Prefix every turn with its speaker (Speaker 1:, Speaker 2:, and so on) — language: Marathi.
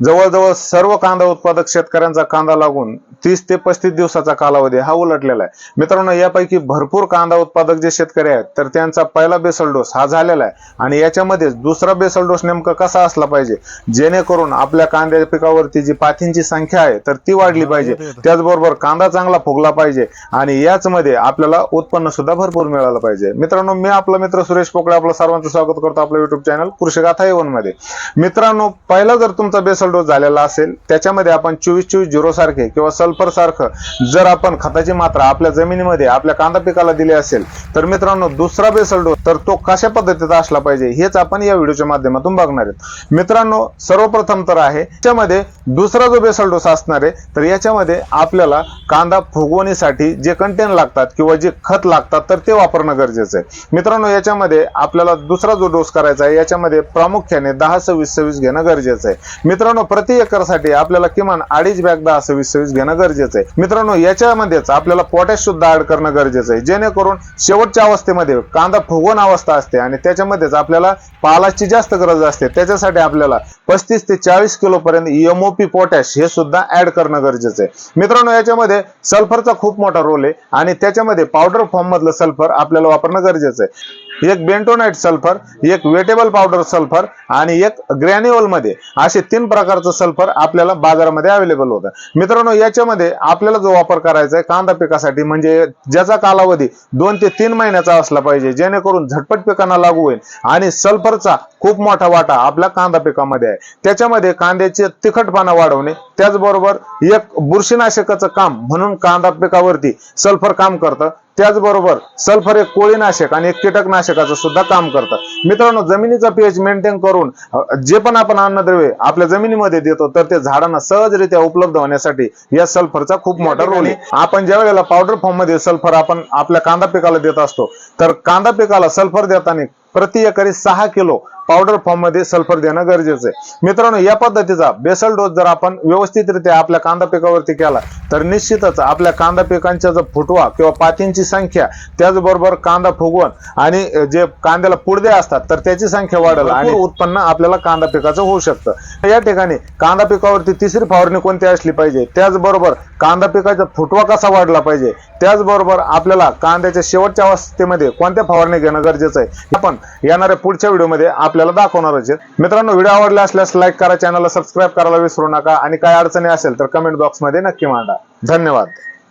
Speaker 1: जवळजवळ सर्व कांदा उत्पादक शेतकऱ्यांचा कांदा लागून तीस ते पस्तीस दिवसाचा कालावधी हा उलटलेला आहे. मित्रांनो यापैकी भरपूर कांदा उत्पादक जे शेतकरी आहेत तर त्यांचा पहिला बेसल डोस हा झालेला आहे. आणि याच्यामध्ये दुसरा बेसल डोस नेमका कसा असला पाहिजे? जेणेकरून आपल्या कांद्या पिकावरती जी पाथींची संख्या आहे तर ती वाढली पाहिजे. त्याचबरोबर कांदा चांगला फुगला पाहिजे आणि याच मध्ये आपल्याला उत्पन्न सुद्धा भरपूर मिळालं पाहिजे. मित्रांनो मी आपला मित्र सुरेश पोकळे आपलं सर्वांचं स्वागत करतो आपलं युट्यूब चॅनल कृषिगाथा एवनमध्ये. मित्रांनो पहिला जर तुमचा बेसल डोस झालेला असेल त्याच्यामध्ये आपण चोवीस चोवीस झिरो सारखे किंवा सल्फर सारखं जर आपण खताची मात्रा आपल्या जमिनीमध्ये आपल्या कांदा पिकाला दिली असेल तर मित्रांनो दुसरा बेसल डोस तर तो कशा पद्धतीचा असला पाहिजे हेच आपण या व्हिडिओच्या माध्यमातून बघणार आहेत. मित्रांनो सर्वप्रथम तर आहे त्याच्यामध्ये दुसरा जो बेसल डोस असणार आहे तर याच्यामध्ये आपल्याला कांदा फुगवणीसाठी जे कंटेन लागतात किंवा जे खत लागतात तर ते वापरणं गरजेचं आहे. मित्रांनो याच्यामध्ये आपल्याला दुसरा जो डोस करायचा आहे याच्यामध्ये प्रामुख्याने दहा सव्वीस सव्वीस घेणं गरजेचं आहे. मित्रांनो प्रति एकरसाठी आपल्याला किमान अडीच बॅग दहा सव्वीस सव्वीस घेणं गरजेचं आहे. मित्रांनो याच्यामध्येच आपल्याला पोटॅश सुद्धा ऍड करणं गरजेचं आहे. जेणेकरून शेवटच्या अवस्थेमध्ये कांदा फुगवण अवस्था असते आणि त्याच्यामध्येच आपल्याला पालाची जास्त गरज असते. त्याच्यासाठी आपल्याला पस्तीस ते चाळीस किलो पर्यंत एमओपी पोटॅश हे सुद्धा ऍड करणं गरजेचं आहे. मित्रांनो याच्यामध्ये सल्फरचा खूप मोठा रोल आहे आणि त्याच्यामध्ये पावडर फॉर्म मधलं सल्फर आपल्याला वापरणं गरजेचं आहे. एक बेंटोनाइट सल्फर एक वेटेबल पावडर सल्फर आणि एक ग्रॅन्युअलमध्ये असे तीन प्रकारचं सल्फर आपल्याला बाजारामध्ये अवेलेबल होतं. मित्रांनो याच्यामध्ये आपल्याला जो वापर करायचा आहे कांदा पिकासाठी म्हणजे ज्याचा कालावधी दोन ते तीन महिन्याचा असला पाहिजे जेणेकरून झटपट पिकांना लागू होईल आणि सल्फरचा खूप मोठा वाटा आपल्या कांदा पिकामध्ये आहे. त्याच्यामध्ये कांद्याचे तिखटपणा वाढवणे त्याचबरोबर एक बुरशीनाशकाचं काम म्हणून कांदा पिकावरती सल्फर काम करतं. त्याचबरोबर सल्फर एक कोळीनाशक आणि एक कीटकनाशकाचं सुद्धा काम करतात मित्रांनो जमिनीचा पीएच मेंटेन करून जे पण आपण अन्नद्रव्य आपल्या जमिनीमध्ये देतो तर ते झाडांना सहजरित्या उपलब्ध होण्यासाठी या सल्फरचा खूप मोठा रोल आहे. आपण ज्या वेळेला पावडर फॉर्ममध्ये सल्फर आपण आपल्या कांदा पिकाला देत असतो तर कांदा पिकाला सल्फर देताना प्रति एकरी सहा किलो पावडर फॉर्ममध्ये सल्फर देणं गरजेचं आहे. मित्रांनो या पद्धतीचा बेसल डोस जर आपण व्यवस्थितरित्या आपल्या कांदा पिकावरती केला तर निश्चितच आपल्या कांदा पिकांच्या जो फुटवा किंवा पातींची संख्या त्याचबरोबर कांदा फुगवण आणि जे कांद्याला पुडदे असतात तर त्याची संख्या वाढेल आणि उत्पन्न आपल्याला कांदा पिकाचं होऊ शकतं. या ठिकाणी कांदा पिकावरती तिसरी फवारणी कोणती असली पाहिजे? त्याचबरोबर कांदा पिकाचा फुटवा कसा वाढला पाहिजे? त्याचबरोबर आपल्याला कांद्याच्या शेवटच्या अवस्थेमध्ये कोणत्या फवारणी घेणं गरजेचं आहे आपण येणाऱ्या पुढच्या व्हिडिओमध्ये आपल्याला दाखवणारच आहे मित्रांनो व्हिडिओ आवडला असल्यास लाईक करा चॅनलला सबस्क्राईब करायला विसरू नका. आणि काय अडचणी असेल तर कमेंट बॉक्समध्ये नक्की मांडा. धन्यवाद.